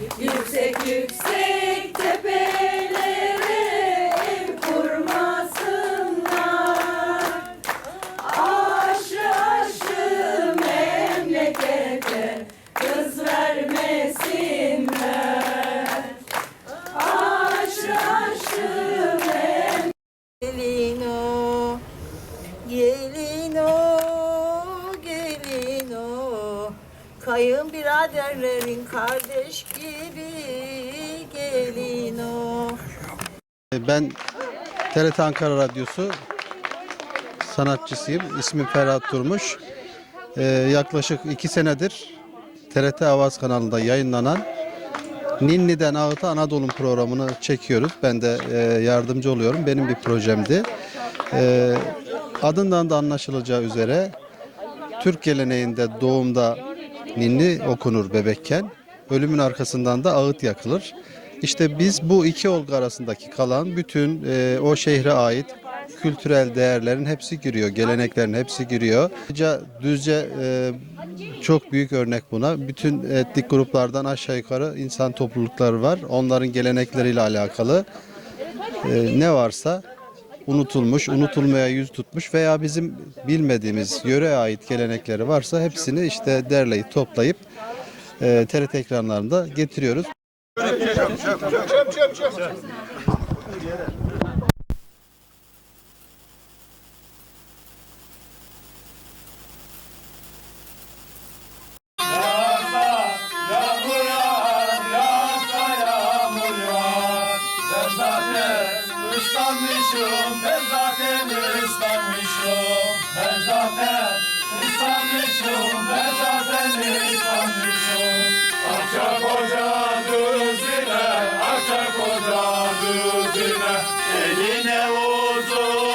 Yüksek yüksek tepelere ev kurmasınlar Aşı aşı memlekete kız vermesinler Aşı aşı Gelin o, gelin o, gelin o. Kayınbiraderlerin kardeş Ben TRT Ankara Radyosu sanatçısıyım. İsmim Ferhat Durmuş. Ee, yaklaşık iki senedir TRT Avaz kanalında yayınlanan Ninni'den Ağıt'a Anadolu programını çekiyoruz. Ben de e, yardımcı oluyorum. Benim bir projemdi. Ee, adından da anlaşılacağı üzere Türk geleneğinde doğumda ninni okunur bebekken. Ölümün arkasından da ağıt yakılır. İşte biz bu iki olgu arasındaki kalan bütün e, o şehre ait kültürel değerlerin hepsi giriyor, geleneklerin hepsi giriyor. Ayrıca Düzce e, çok büyük örnek buna. Bütün etnik gruplardan aşağı yukarı insan toplulukları var. Onların gelenekleriyle alakalı e, ne varsa unutulmuş, unutulmaya yüz tutmuş veya bizim bilmediğimiz yöre ait gelenekleri varsa hepsini işte derleyip toplayıp e, TRT ekranlarında getiriyoruz. Ben zaten ıslanmışım, ben zaten ıslanmışım, düzine, eline uzun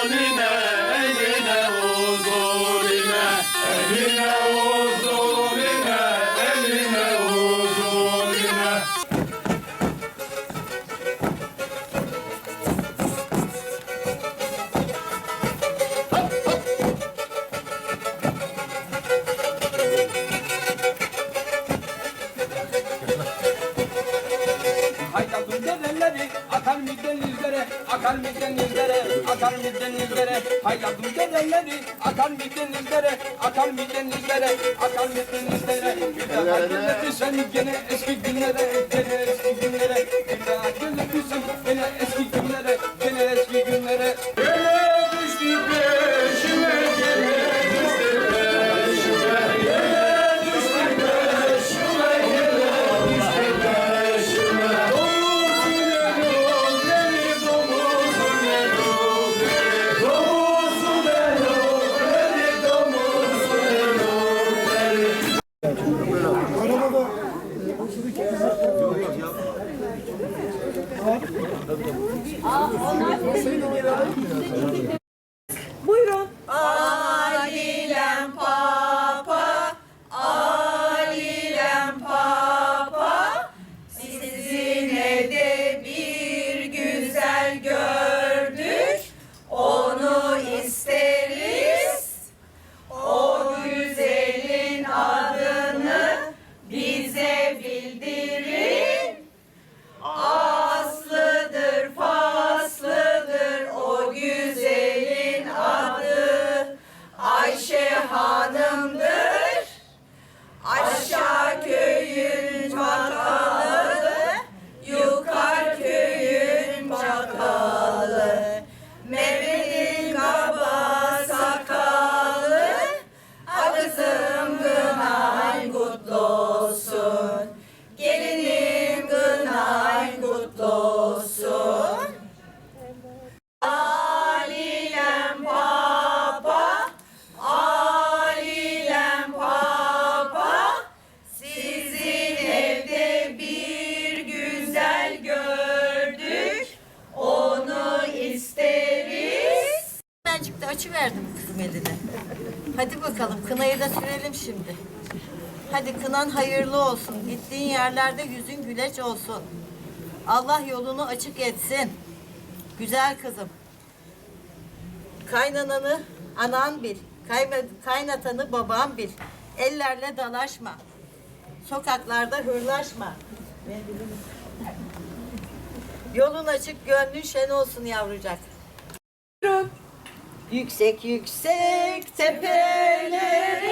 denizlere, akar mı denizlere, akar mı denizlere. Haydatın dedeleri akar mı denizlere, akar mı denizlere, akar mı denizlere. Bir daha gelebilirsen gene eski günlere, gene Buyurun. Ben çıktı açı verdim kızım. Hadi bakalım kınayı da sürelim şimdi. Hadi kınan hayırlı olsun. Gittiğin yerlerde yüzün güleç olsun. Allah yolunu açık etsin. Güzel kızım. Kaynananı anan bil. Kaynatanı baban bil. Ellerle dalaşma. Sokaklarda hırlaşma. Yolun açık, gönlün şen olsun yavrucak. Yüksek yüksek tepelere.